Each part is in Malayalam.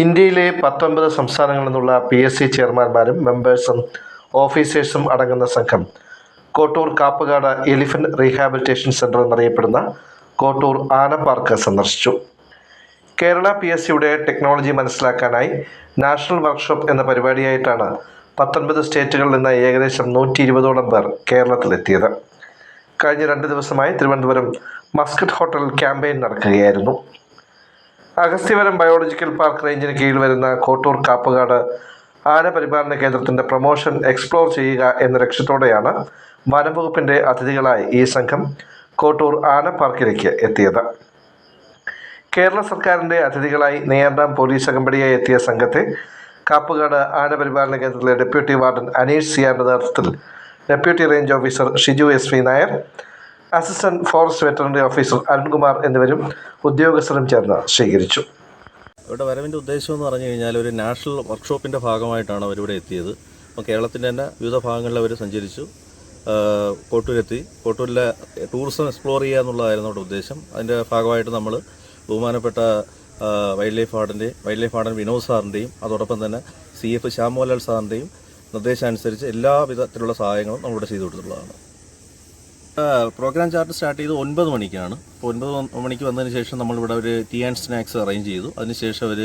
ഇന്ത്യയിലെ പത്തൊൻപത് സംസ്ഥാനങ്ങളിൽ നിന്നുള്ള പി എസ് സി ചെയർമാൻമാരും മെമ്പേഴ്സും ഓഫീസേഴ്സും അടങ്ങുന്ന സംഘം Kottoor Kappukad elephant rehabilitation centre എന്നറിയപ്പെടുന്ന കോട്ടൂർ ആന പാർക്ക് സന്ദർശിച്ചു. കേരള പി എസ് സിയുടെ ടെക്നോളജി മനസ്സിലാക്കാനായി നാഷണൽ വർക്ക്ഷോപ്പ് എന്ന പരിപാടിയായിട്ടാണ് പത്തൊൻപത് സ്റ്റേറ്റുകളിൽ നിന്ന് ഏകദേശം നൂറ്റി ഇരുപതോളം പേർ കേരളത്തിലെത്തിയത്. കഴിഞ്ഞ രണ്ട് ദിവസമായി തിരുവനന്തപുരം മസ്കറ്റ് ഹോട്ടൽ ക്യാമ്പയിൻ നടക്കുകയായിരുന്നു. അഗസ്ത്യവരം ബയോളജിക്കൽ പാർക്ക് റേഞ്ചിന് കീഴിൽ വരുന്ന കോട്ടൂർ കാപ്പുകാട് ആന പരിപാലന കേന്ദ്രത്തിന്റെ പ്രൊമോഷൻ എക്സ്പ്ലോർ ചെയ്യുക എന്ന ലക്ഷ്യത്തോടെയാണ് വനംവകുപ്പിന്റെ അതിഥികളായി ഈ സംഘം കോട്ടൂർ ആന പാർക്കിലേക്ക് എത്തിയത്. കേരള സർക്കാരിന്റെ അതിഥികളായി നെയ്യാർഡാം പോലീസ് അകമ്പടിയായി എത്തിയ സംഘത്തെ കാപ്പുകാട് ആന പരിപാലന കേന്ദ്രത്തിലെ ഡെപ്യൂട്ടി വാർഡൻ അനീഷ് സിയാറിന്റെ നേതൃത്വത്തിൽ deputy range officer Shiju S V Nair assistant forest veterinary officer Arunkumar എന്നിവരും ഉദ്യോഗസ്ഥരും ചേർന്ന് സ്വീകരിച്ചു. ഇവിടെ വരവിന്റെ ഉദ്ദേശം എന്ന് പറഞ്ഞു കഴിഞ്ഞാൽ ഒരു നാഷണൽ വർക്ക്ഷോപ്പിന്റെ ഭാഗമായിട്ടാണ് അവരിവിടെ എത്തിയത്. അപ്പോൾ കേരളത്തിന്റെ തന്നെ വിവിധ ഭാഗങ്ങളിൽ അവർ സഞ്ചരിച്ചു. കോട്ടൂരെത്തി. കോട്ടൂരിലെ ടൂറിസം എക്സ്പ്ലോർ ചെയ്യുക എന്നുള്ളതായിരുന്നു അവരുടെ ഉദ്ദേശം. അതിന്റെ ഭാഗമായിട്ട് നമ്മൾ ബഹുമാനപ്പെട്ട വൈൽഡ് ലൈഫ് വാർഡന്റെയും വൈൽഡ് ലൈഫ് വാർഡൻ വിനോദ് സാറിന്റെയും അതോടൊപ്പം തന്നെ സി എഫ് ശ്യാമോലാൽ സാറിന്റെയും നിർദ്ദേശമനുസരിച്ച് എല്ലാ വിധത്തിലുള്ള സഹായങ്ങളും നമ്മളിവിടെ ചെയ്തു കൊടുത്തിട്ടുള്ളതാണ്. പ്രോഗ്രാം ചാർട്ട് സ്റ്റാർട്ട് ചെയ്ത് ഒൻപത് മണിക്കാണ്. അപ്പോൾ ഒൻപത് മണിക്ക് വന്നതിന് ശേഷം നമ്മളിവിടെ ഒരു ടീ ആൻഡ് സ്നാക്സ് അറേഞ്ച് ചെയ്തു. അതിനുശേഷം അവർ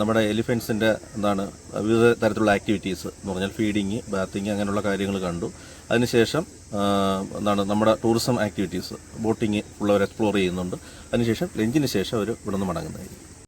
നമ്മുടെ എലിഫൻസിന്റെ എന്താണ് വിവിധ തരത്തിലുള്ള ആക്ടിവിറ്റീസ് എന്ന് പറഞ്ഞാൽ ഫീഡിങ് ബാത്തിങ് അങ്ങനെയുള്ള കാര്യങ്ങൾ കണ്ടു. അതിനുശേഷം എന്താണ് നമ്മുടെ ടൂറിസം ആക്ടിവിറ്റീസ് ബോട്ടിങ് ഉള്ളവർ എക്സ്പ്ലോർ ചെയ്യുന്നുണ്ട്. അതിനുശേഷം ലഞ്ചിന് ശേഷം അവർ ഇവിടെ നിന്ന് മടങ്ങുന്നതായിരിക്കും.